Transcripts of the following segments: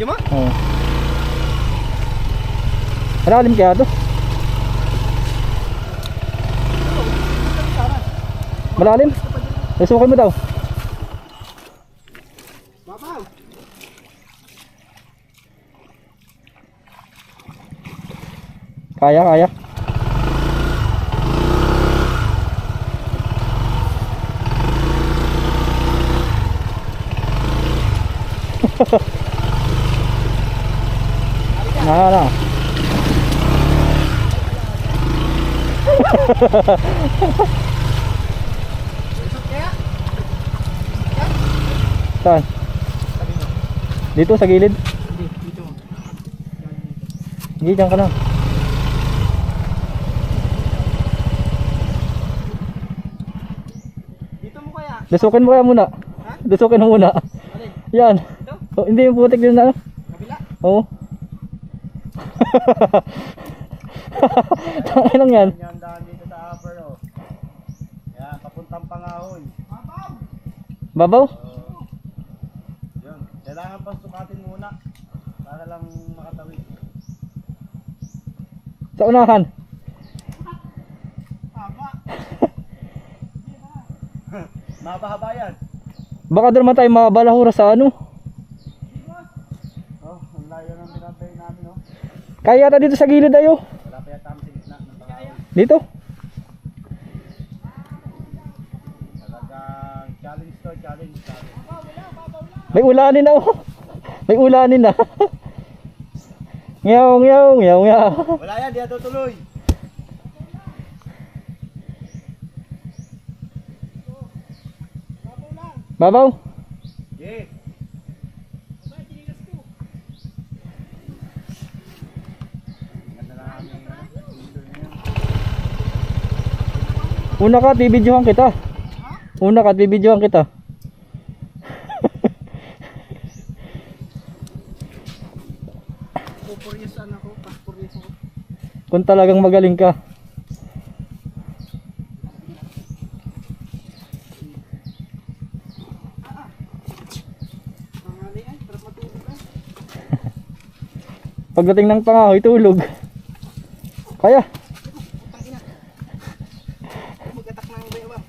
Video mo? Oo. Malalim kaya to? Malalim? Nasukin mo daw. Babaw. Kaya, kaya. Na, na. Saan? Dito sa gilid? Hindi, dito. Hindi, dyan ka na. Dito mo kaya? Lusukin mo kaya muna. Ha? Lusukin mo muna. Alin? Yan. Ito? Oh, hindi yung putik din na. ano? Kabila? Oo. Tangin lang yan. Yan daan dito sa upper oh. Yan, papuntang pangahoy. Babaw. Babaw? Yun. Kailangan pa sukatin muna. Para lang makatawid. Sa unahan. Haba. Mahaba-haba yan. Baka doon tayo mabalahura sa ano. Oh, ang layo ng pinatay namin oh. Kaya yata dito sa gilid ayo. Wala pa yata kami sa gitna ng pangahoy. Dito. To, challenge. challenge. May ulanin na oh. May ulanin na. Ngiyaw, ngiyaw, ngiyaw, ngiyaw. Wala yan, di tutuloy. Babaw. Yeah. Ganda na kami. Una ka, bibidyohan kita. Una ka, bibidyohan kita. Pupuryasan ako. Paspuryasan ako. Kung talagang magaling ka. Pagdating ng pangahoy, tulog. Kaya. Putang ina. Magatak ng bayaw.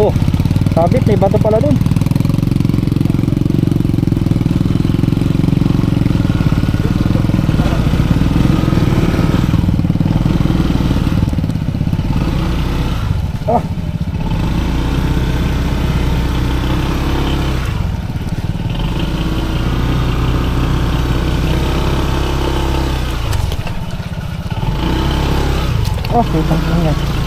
Oh, sabit, may bato pala dun. Ah. Oh, putang lang yan.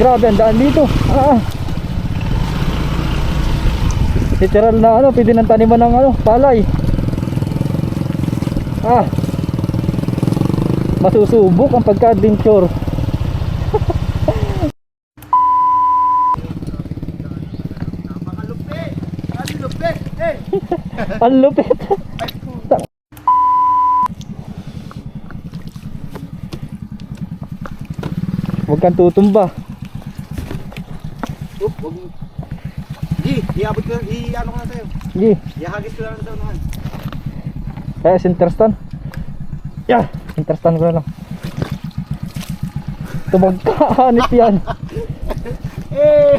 Grabe ang daan dito. Ah. Literal na ano, pwede ng taniman ng ano, palay. Ah. Masusubok ang pagka-adventure. Ang lupit! Huwag kang tutumba. Oop, wag mo. Di, iabot ko, i-ano ko na sa'yo. Sige, Ihagis ko lang sa unahan. kaya center stand. Yeah, center stand ko na lang. Tumagkaanit yan. Eh!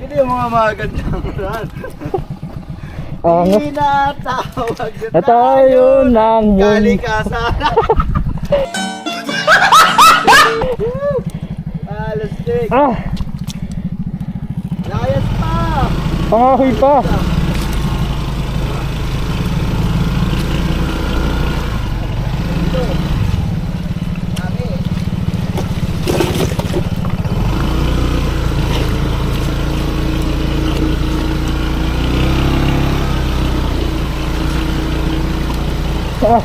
Ito yung mga magandang run. Angas. Tinatawag Na tayo ng mundo. kalikasan. Alastik. Ah, Layas pa. Pangahoy pa. Ah.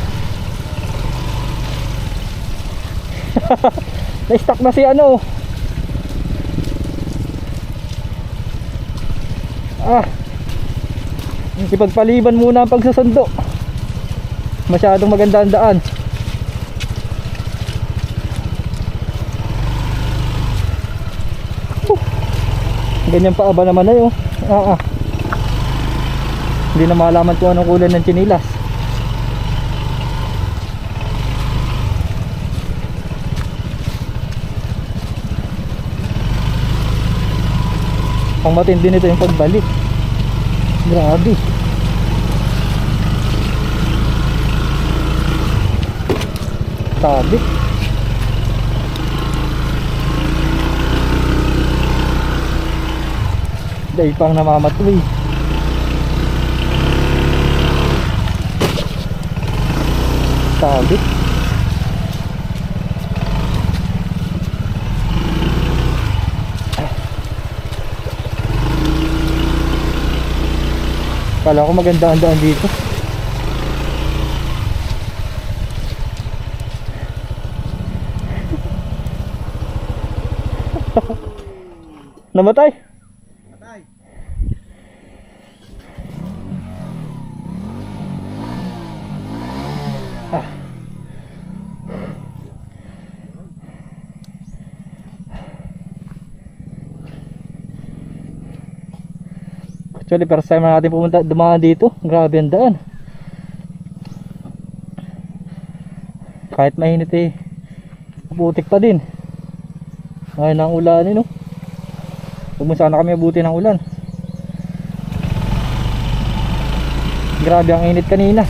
Na-stuck na si ano. Ah. Ipagpaliban muna ang pagsusundo. Masyadong maganda ang daan. Huh. Ganyan pa aba naman na yun. Ah, ah. Hindi na malaman kung anong kulay ng chinilas. Ang matindi nito yung pagbalik. Grabe. Sabi. Dahil pang namamatuloy. Sabi. Kala ko maganda ang daan dito. Namatay? Actually, first time na natin pumunta, dumaan dito. Grabe ang daan. Kahit mainit eh, putik pa din. Ngayon ang ulan eh, no? Huwag mo kami abuti ng ulan. Grabe ang init kanina.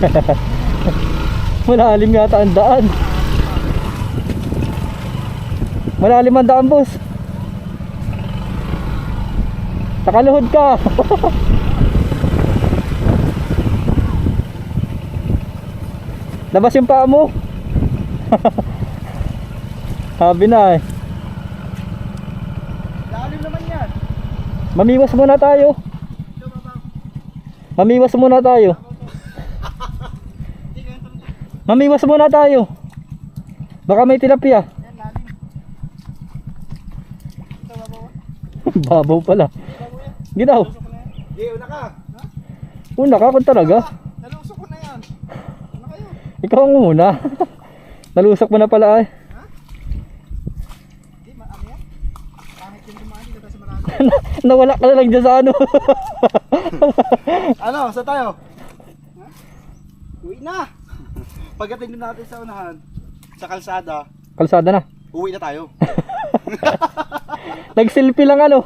Malalim yata ang daan. Malalim ang daan, boss. Nakaluhod ka. Labas yung paa mo. Sabi na eh. Lalim naman yan. Mamiwas muna tayo. Mamiwas muna tayo. Mamiwas muna tayo. Baka may tilapia. Babaw. Pala. Ginaw. Nalusok. Hindi, una ka. Ha? Una ka kung talaga. Nalusok ko na yan. Ano kayo? Ikaw ang muna. Nalusak mo na pala marami. Nawala ka na lang dyan sa ano. Ano, sa tayo? Uwi na! Pagdating din natin sa unahan, sa kalsada, Kalsada na. uwi na tayo. Nag-selfie lang ano.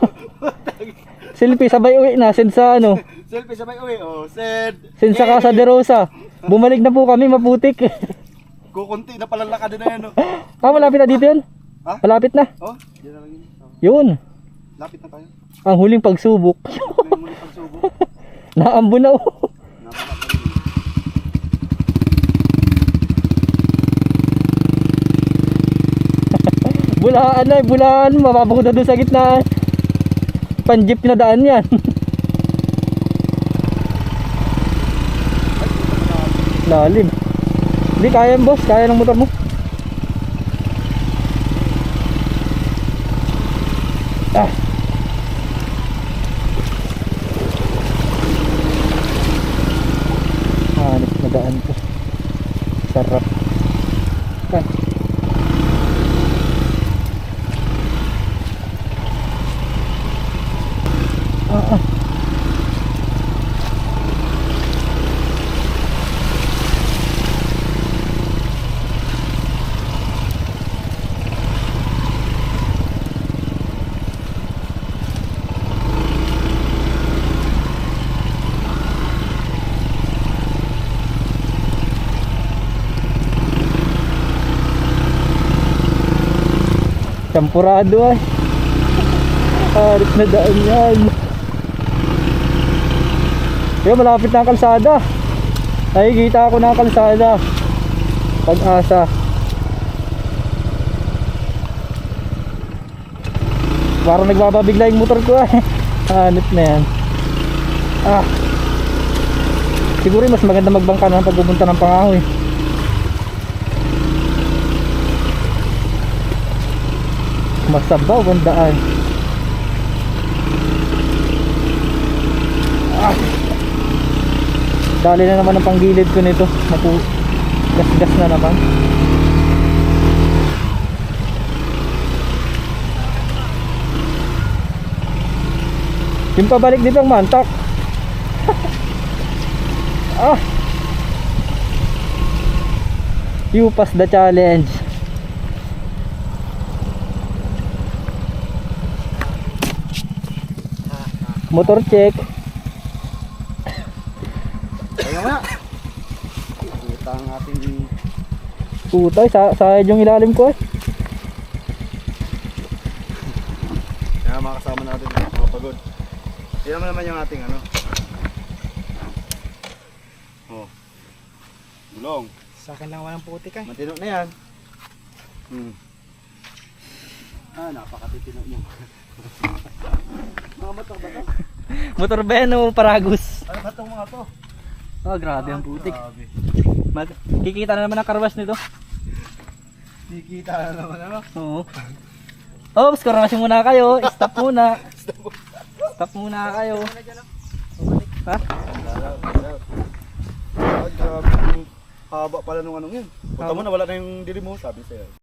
Selfie sabay uwi na. Send sa ano. Selfie sabay uwi, oh, send. Send sa Casa de Rosa. Bumalik na po kami maputik. Kukunti na pala lakad na yan, oh. ah, malapit na dito yun. Ha? Malapit na. Oh, yun na lang yun. Oh, Yun. lapit na tayo. Ang huling pagsubok. May muli pagsubok. Naambo na oh. Bulaan na, bulaan. Mababako na doon sa gitna. Panjeep na daan yan. Lalim. Hindi kaya boss, kaya ng motor mo. Ah. Hanip na daan to. Sarap. Ah. Ah. Champurado ay. Harip na daan yan. Yun, malapit na ang kalsada. Nakikita ako ng kalsada. Pag-asa. Parang nagbababigla yung motor ko eh. Ah, Hanip na yan. Ah. Siguro mas maganda magbangka na pag pupunta ng pangahoy. Eh. masabaw ang daan ah Dali na naman ang panggilid ko nito. Gas-gas na naman. Yung pabalik dito ang mantak. ah. You pass the challenge. Motor check. Putay, sa sayad yung ilalim ko eh. Kaya mga kasama natin mga pagod. Naman naman yung ating ano. Oh. Gulong. Sa akin lang walang putik eh. Matino na yan. Hmm. Ah, napakatitino niyo. mga bato ba to? Motor Beno, Paragus. Ano ba itong mga to? Oh, grabe ang putik. Grabe. Mag kikita na naman ang karwas nito. Kikita na naman ano. Oo. Oops, karwasin muna kayo. Stop muna. Stop muna kayo. Ha? Haba pala nung anong yun. Punta mo na wala na yung dili mo, sabi sa'yo.